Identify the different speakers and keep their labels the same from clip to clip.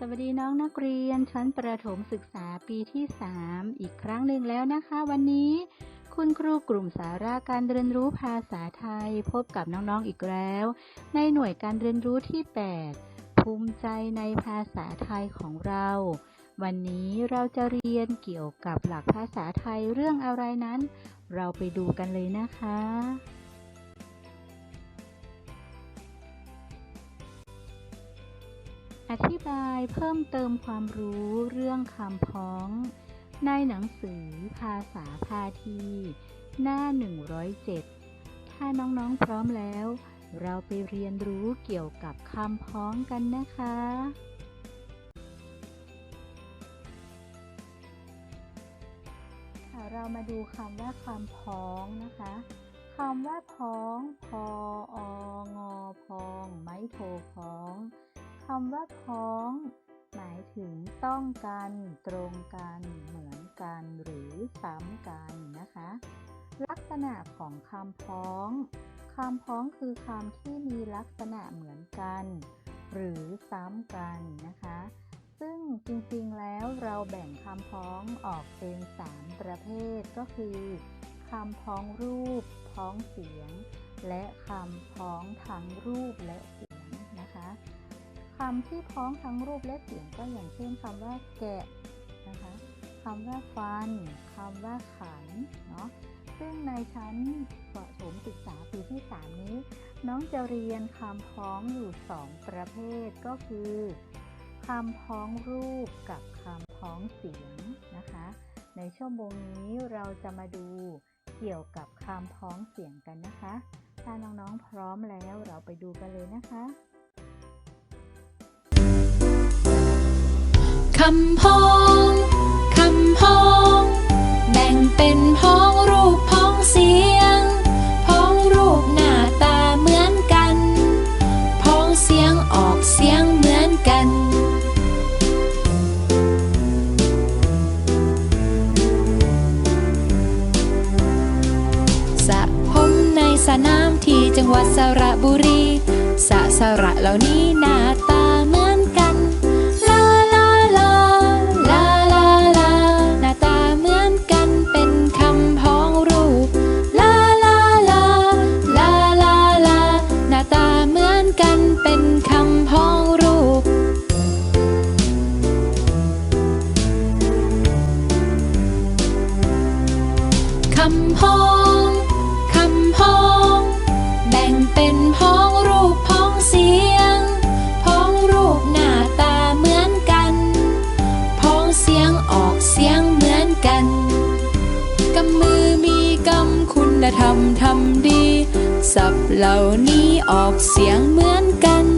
Speaker 1: สวัสดีน้องนักเรียนชั้นประถมศึกษาปีที่ 3 อีกครั้งหนึ่งแล้วนะคะ วันนี้ คุณครูกลุ่มสาระการเรียนรู้ภาษาไทย พบกับน้องๆอีกแล้ว ในหน่วยการเรียนรู้ที่ 8 ภูมิใจในภาษาไทยของเรา วันนี้เราจะเรียนเกี่ยวกับหลักภาษาไทยเรื่องอะไรนั้น เราไปดูกันเลยนะคะ อธิบายเพิ่มเติมความรู้เรื่องคำพ้อง ในหนังสือภาษาพาที หน้า 107 ถ้าน้องๆพร้อมแล้ว เราไปเรียนรู้เกี่ยวกับคำพ้องกันนะคะ เรามาดูคำว่าคำพ้องนะคะคำว่าพ้อง พอองอพอง ไม้โทพ้อง คำว่าพ้อง หมายถึงต้องกัน ตรงกัน เหมือนกัน หรือซ้ำกันนะคะ ลักษณะของคำพ้องคำพ้องคือคำที่มีลักษณะเหมือนกัน หรือซ้ำกันนะคะ ซึ่งจริงๆแล้วเราแบ่งคำพ้องออกเป็น 3 ประเภทก็คือคำพ้องรูป พ้องเสียง และคำพ้องทั้งรูปและเสียงนะคะ คำที่พ้องทั้งรูปและเสียงก็อย่างเช่นคำว่าแกะนะคะคำว่าฟันคำว่าขันเนาะซึ่งในชั้นประถมศึกษาปีที่ 3 นี้ น้องจะเรียนคำพ้องอยู่ 2 ประเภทก็คือคำพ้องรูปกับคำพ้องเสียงนะคะ ในชั่วโมงนี้เราจะมาดูเกี่ยวกับคำพ้องเสียงกันนะคะ ถ้าน้องๆพร้อมแล้วเราไปดูกันเลยนะคะำ
Speaker 2: พ้องคำพ้อง แบ่งเป็นพ้องรูปพ้องเสียง พ้องรูปหน้าตาเหมือนกัน พ้องเสียงออกเสียงเหมือนกันสระผมในสนามที่จังหวัดสระบุรีสระสระเหล่านี้หน้าตาำคุณธรรมทำดี สับเหล่านี้ออกเสียงเหมือนกัน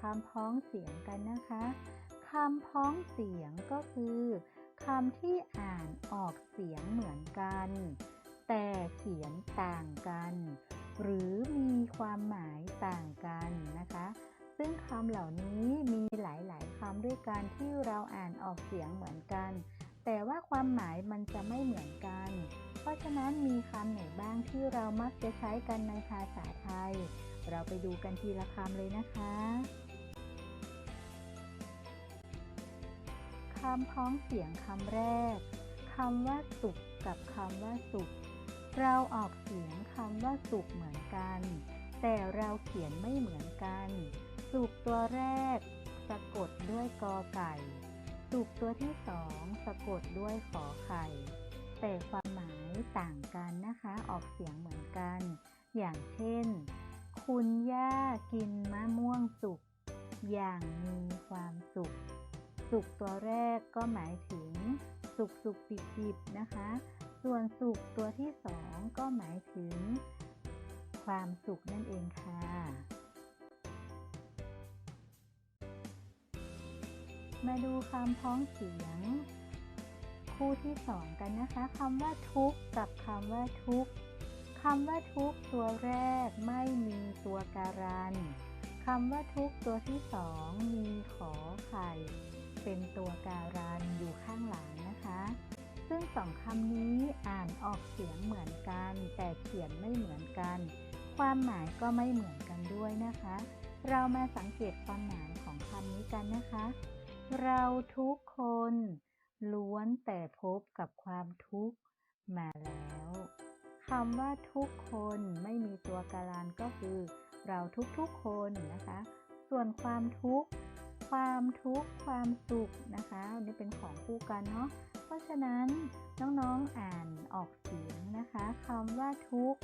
Speaker 2: คำพ้องเสียง
Speaker 1: กันนะคะคำพ้องเสียงก็คือคำที่อ่านออกเสียงเหมือนกัน แต่เขียนต่างกัน หรือมีความหมายต่างกันนะคะ ซึ่งคำเหล่านี้มีหลาย ๆคำด้วยกันที่เราอ่านออกเสียงเหมือนกัน แต่ว่าความหมายมันจะไม่เหมือนกัน เพราะฉะนั้นมีคำไหนบ้างที่เรามักจะใช้กันในภาษาไทย เราไปดูกันทีละคำเลยนะคะคำพ้องเสียงคำแรกคำว่าสุขกับคำว่าสุข เราออกเสียงคำว่าสุขเหมือนกัน แต่เราเขียนไม่เหมือนกัน สุขตัวแรก สะกดด้วยกอไก่ สุขตัวที่สองสะกดด้วยขอไข่ แต่ความหมายต่างกันนะคะ ออกเสียงเหมือนกัน อย่างเช่น คุณย่ากินมะม่วงสุก อย่างมีความสุข สุกตัวแรกก็หมายถึง สุกสุกดิบดิบนะคะ ส่วนสุกตัวที่สองก็หมายถึง ความสุขนั่นเองค่ะมาดูคำพ้องเสียง คู่ที่สองกันนะคะคำว่าทุกกับคำว่าทุก คำว่าทุกตัวแรกไม่มีตัวการันคำว่าทุกตัวที่สองมีขอไข่ เป็นตัวการันอยู่ข้างหลังนะคะ ซึ่งสองคำนี้อ่านออกเสียงเหมือนกัน แต่เขียนไม่เหมือนกัน ความหมายก็ไม่เหมือนกันด้วยนะคะ เรามาสังเกตความหมายของคำนี้กันนะคะ เราทุกคน ล้วนแต่พบกับความทุกข์มาแล้ว คำว่าทุกคนไม่มีตัวการันก็คือ เราทุกๆคนนะคะ ส่วนความทุกข์ความทุกข์ความสุขนะคะอันนี้เป็นของคู่กันเนาะเพราะฉะนั้นน้องๆอ่านออกเสียงนะคะคำว่าทุกข์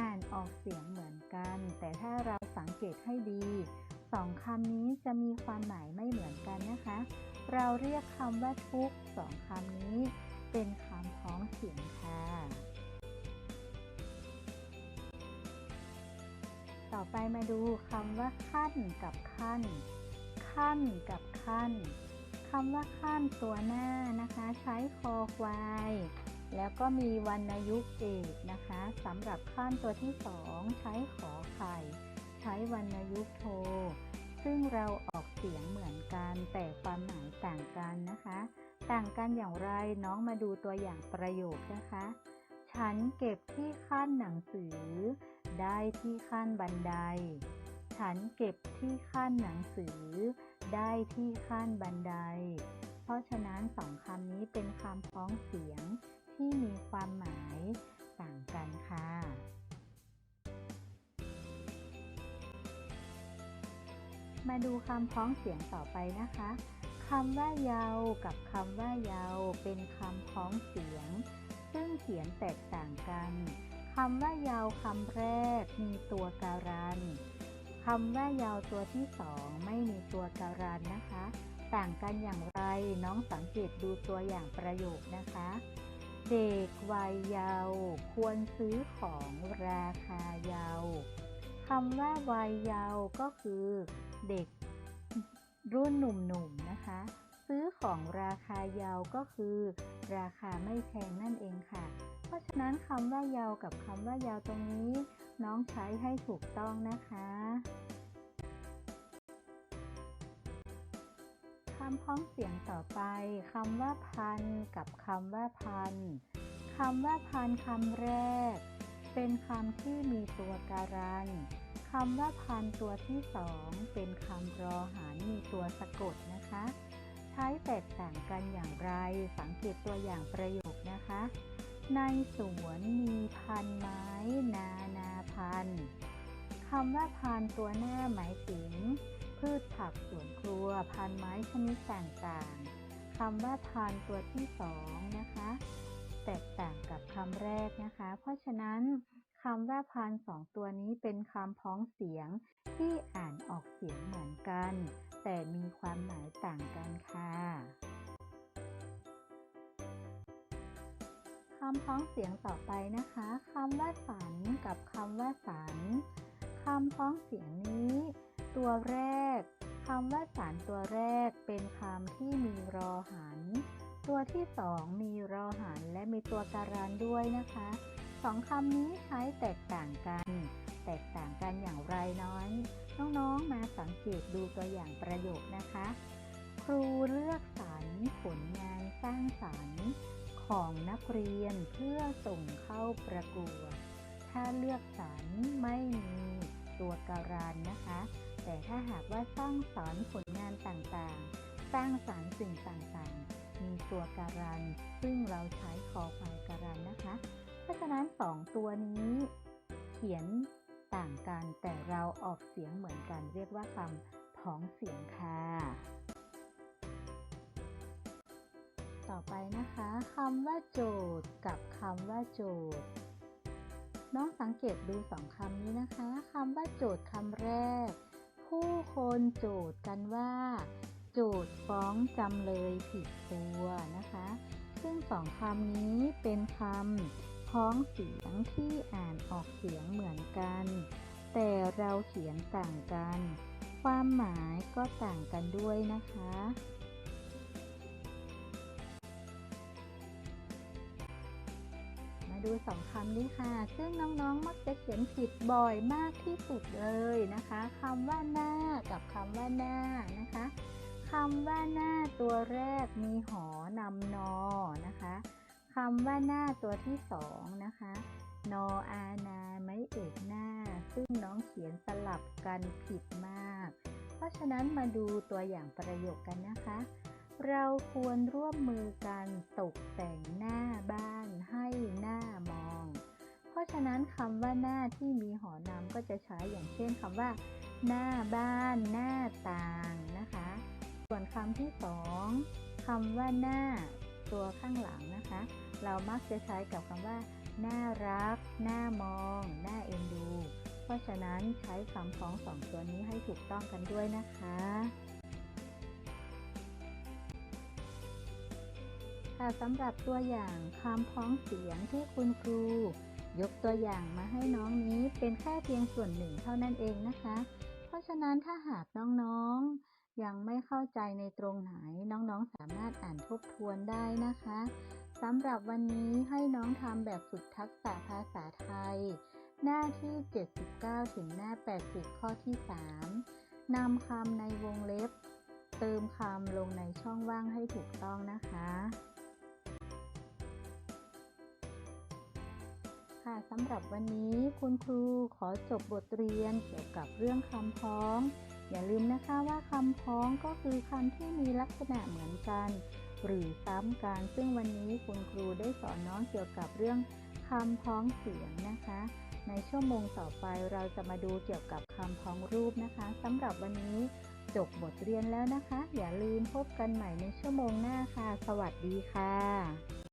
Speaker 1: อ่านออกเสียงเหมือนกัน แต่ถ้าเราสังเกตให้ดีสองคำนี้จะมีความหมายไม่เหมือนกันนะคะ เราเรียกคำว่าทุกสองคำนี้ เป็นคำพ้องเสียงค่ะ ต่อไปมาดูคำว่าขั้นกับขั้น ขั้นกับขั้นคำว่าขั้นตัวหน้านะคะ ใช้คอควาย แล้วก็มีวรรณยุกต์เอกนะคะสำหรับขั้นตัวที่สองใช้ขอไข่ ใช้วรรณยุกต์โท ซึ่งเราออกเสียงเหมือนกันแต่ความหมายต่างกันนะคะ ต่างกันอย่างไรน้องมาดูตัวอย่างประโยคนะคะ ฉันเก็บที่ขั้นหนังสือ ได้ที่ขั้นบันได ฉันเก็บที่ขั้นหนังสือ ได้ที่ขั้นบันได เพราะฉะนั้นสองคำนี้เป็นคำพ้องเสียงที่มีความหมายต่างกันค่ะมาดูคำพ้องเสียงต่อไปนะคะคำว่าเยาวกับคำว่าเยาวเป็นคำพ้องเสียง ซึ่งเขียนแตกต่างกันคำว่ายาวคำแรกมีตัวการันคำว่ายาวตัวที่สองไม่มีตัวการันนะคะ ต่างกันอย่างไรน้องสังเกตดูตัวอย่างประโยคนะคะ เด็กวัยเยาว์ควรซื้อของราคาเยาว์คำว่าวัยเยาว์ก็คือเด็กรุ่นหนุ่มๆนนะคะ ซื้อของราคาเยาวก็คือ ราคาไม่แพงนั่นเองค่ะ เพราะฉะนั้นคำว่าเยาวกับคำว่ายาวตรงนี้ น้องใช้ให้ถูกต้องนะคะคำพ้องเสียงต่อไปคำว่าพันกับคำว่าพันคำว่าพันคำแรก เป็นคำที่มีตัวการันคำว่าพันตัวที่สองเป็นคำรอหารมีตัวสะกดนะคะ ใช้แตกต่างกันอย่างไร สังเกตตัวอย่างประโยคนะคะ ในสวนมีพันไม้ นานาพันคำว่าพันตัวหน้าหมายถึง พืชผักสวนครัว พันไม้ชนิดต่างๆคำว่าพันตัวที่สองนะคะ แตกต่างกับคำแรกนะคะ เพราะฉะนั้น คำว่าพันสองตัวนี้เป็นคำพ้องเสียงที่อ่านออกเสียงเหมือนกัน แต่มีความหมายต่างกันค่ะคำพ้องเสียงต่อไปนะคะคำว่าสันกับคำว่าสันคำพ้องเสียงนี้ ตัวแรกคำว่าสันตัวแรกเป็นคำที่มีรอหัน ตัวที่สองมีรอหันและมีตัวการันด้วยนะคะ สองคำนี้ใช้แตกต่างกัน แตกต่างกันอย่างไรน้อย น้องๆมาสังเกตดูตัวอย่างประโยคนะคะ ครูเลือกสรรผลงานสร้างสรรค์ของนักเรียนเพื่อส่งเข้าประกวด ถ้าเลือกสรรไม่มีตัวการันนะคะ แต่ถ้าหากว่าสร้างสรรค์ผลงานต่างๆ สร้างสรรค์สิ่งต่างๆ มีตัวการัน ซึ่งเราใช้คอควายการันนะคะ เพราะฉะนั้นสองตัวนี้ เขียนต่างกันแต่เราออกเสียงเหมือนกัน เรียกว่าคำพ้องเสียงค่ะ ต่อไปนะคะคำว่าโจทย์กับคำว่าโจทย์น้องสังเกตดูสองคำนี้นะคะคำว่าโจทย์คำแรก ผู้คนโจทย์กันว่า โจทย์ฟ้องจำเลยผิดตัวนะคะ ซึ่งสองคำนี้เป็นคำ พ้องเสียงที่อ่านออกเสียงเหมือนกัน แต่เราเขียนต่างกัน ความหมายก็ต่างกันด้วยนะคะ มาดูสองคำนี้ค่ะ ซึ่งน้องๆ มักจะเขียนผิดบ่อยมากที่สุดเลยนะคะคำว่าหน้ากับคำว่าหน้านะคะคำว่าหน้าตัวแรกมีหอนำนอนะคะ คำว่าหน้าตัวที่สองนะคะ นออานาไม้เอกหน้า ซึ่งน้องเขียนสลับกันผิดมาก เพราะฉะนั้นมาดูตัวอย่างประโยคกันนะคะ เราควรร่วมมือกันตกแต่งหน้าบ้านให้หน้ามอง เพราะฉะนั้นคำว่าหน้าที่มีหอนำก็จะใช้อย่างเช่นคำว่า หน้าบ้านหน้าต่างนะคะ ส่วนคำที่สองคำว่าหน้าตัวข้างหลังนะคะ เรามักจะใช้กับคำว่า น่ารัก น่ามอง น่าเอ็นดู เพราะฉะนั้นใช้คำพ้องสองตัวนี้ให้ถูกต้องกันด้วยนะคะค่ะสำหรับตัวอย่างคำพ้องเสียงที่คุณครู ยกตัวอย่างมาให้น้องนี้เป็นแค่เพียงส่วนหนึ่งเท่านั้นเองนะคะ เพราะฉะนั้นถ้าหากน้องๆ ยังไม่เข้าใจในตรงไหนน้องๆสามารถอ่านทบทวนได้นะคะ สำหรับวันนี้ให้น้องทำแบบฝึกทักษะภาษาไทย หน้าที่ 79 ถึงหน้า 80 ข้อที่ 3นำคำในวงเล็บ เติมคำลงในช่องว่างให้ถูกต้องนะคะค่ะสำหรับวันนี้คุณครูขอจบบทเรียนเกี่ยวกับเรื่องคำพ้อง อย่าลืมนะคะว่าคำพ้องก็คือคำที่มีลักษณะเหมือนกัน หรือซ้ำกันซึ่งวันนี้คุณครูได้สอนน้องเกี่ยวกับเรื่องคำพ้องเสียงนะคะ ในชั่วโมงต่อไปเราจะมาดูเกี่ยวกับคำพ้องรูปนะคะสำหรับวันนี้จบบทเรียนแล้วนะคะ อย่าลืมพบกันใหม่ในชั่วโมงหน้าค่ะ สวัสดีค่ะ